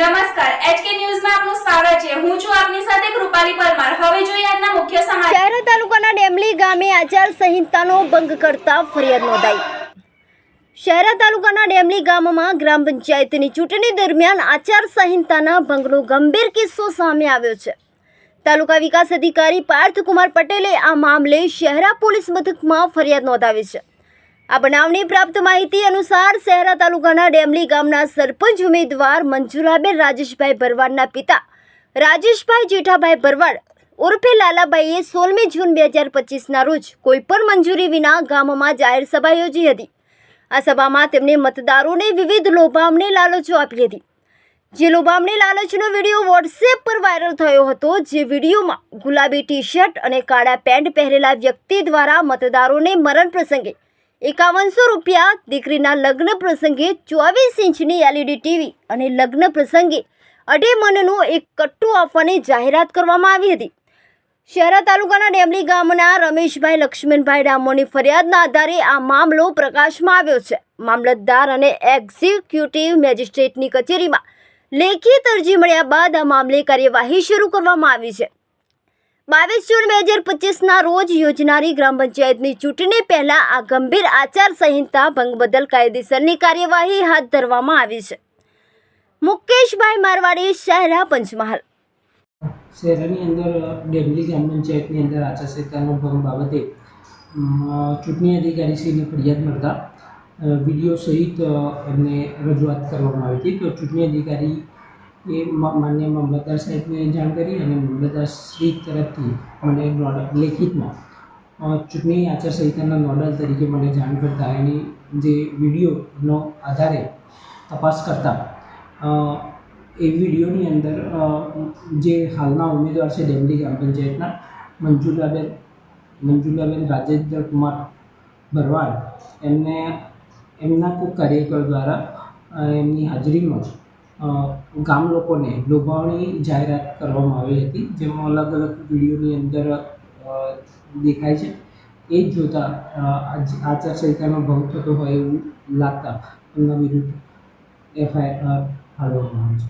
નમસ્કાર એચકે ન્યૂઝમાં આપનું સ્વાગત છે. હું છું આપની સાથે કૃપાલી પરમાર. હવે જોઈએ આજના મુખ્ય સમાચાર. શહેરા તાલુકાના ડેમલી ગામે આચાર સંહિતાનો ભંગ કરતા ફરિયાદ નોંધાઈ. શહેરા તાલુકાના ડેમલી ગામમાં ગ્રામ પંચાયતની ચૂંટણી દરમિયાન આચાર સંહિતાના ભંગનો ગંભીર કિસ્સો સામે આવ્યો છે. તાલુકા વિકાસ અધિકારી પાર્થકુમાર પટેલે આ મામલે શહેરા પોલીસ મથકમાં ફરિયાદ નોંધાવી છે. આ બનાવની પ્રાપ્ત માહિતી અનુસાર શહેરા તાલુકાના ડેમલી ગામના સરપંચ ઉમેદવાર મંજુરાબેન રાજેશભાઈ ભરવાડના પિતા રાજેશભાઈ જેઠાભાઈ ભરવાડ ઉર્ફે લાલાભાઈએ સોળમી જૂન બે હજાર પચીસના રોજ કોઈપણ મંજૂરી વિના ગામમાં જાહેર સભા યોજી હતી. આ સભામાં તેમણે મતદારોને વિવિધ લોભામણી લાલચો આપી હતી. જે લોભામણી લાલચનો વીડિયો વોટ્સએપ પર વાયરલ થયો હતો, જે વિડીયોમાં ગુલાબી ટી શર્ટ અને કાળા પેન્ટ પહેરેલા વ્યક્તિ દ્વારા મતદારોને મરણ પ્રસંગે એકાવનસો રૂપિયા દીકરીના લગ્ન પ્રસંગે ચોવીસ ઇંચની એલઈડી ટીવી અને લગ્ન પ્રસંગે અઢી મનનું એક કટ્ટું આપવાની જાહેરાત કરવામાં આવી હતી. શહેરા તાલુકાના ડેમલી ગામના રમેશભાઈ, લક્ષ્મણભાઈ ડામોની ફરિયાદના આધારે આ મામલો પ્રકાશમાં આવ્યો છે. મામલતદાર અને એક્ઝિક્યુટિવ મેજિસ્ટ્રેટની કચેરીમાં લેખિત અરજી મળ્યા બાદ આ મામલે કાર્યવાહી શરૂ કરવામાં આવી છે. બાવીસ જૂન બે હજાર પચીસના રોજ યોજનારી ગ્રામ પંચાયતની ચૂંટણી પહેલા આ ગંભીર આચાર સંહિતા ભંગ બદલ કાયદેસરની કાર્યવાહી હાથ ધરવામાં આવી છે. મુકેશભાઈ મારવાડી, શહેરા પંચમહાલ. શહેરની અંદર ડેમલી ગ્રામ પંચાયતની અંદર આચારસંહિતાનો ભંગ બાબતે ચૂંટણી અધિકારીશ્રીને ફરિયાદ મળતા વીડિયો સહિત એમને રજૂઆત કરવામાં આવી હતી. તો ચૂંટણી અધિકારી એ માન્ય મામલતદાર સાહેબને જાણ કરી અને મામલતદાર શ્રી તરફથી મને નોડલ, લેખિતમાં ચૂંટણી આચારસંહિતાના નોડલ તરીકે મને જાણ કરતા, એની જે વિડીયોનો આધારે તપાસ કરતા એ વિડીયોની અંદર જે હાલના ઉમેદવાર છે ડેમલી ગ્રામ પંચાયતના, મંજુલાબેન મંજુલાબેન રાજેન્દ્ર કુમાર ભરવાડ એમને, એમના કોઈ કાર્યકર દ્વારા એમની હાજરીમાં ગામ લોકોને લોભાવણી જાહેરાત કરવામાં આવી હતી. જેમાં અલગ અલગ વિડીયોની અંદર દેખાય છે. એ જ જોતાં આચારસંહિતાનો ભંગ થતો હોય એવું લાગતા એમના વિરુદ્ધ એફઆઈઆર હાલવામાં આવે છે.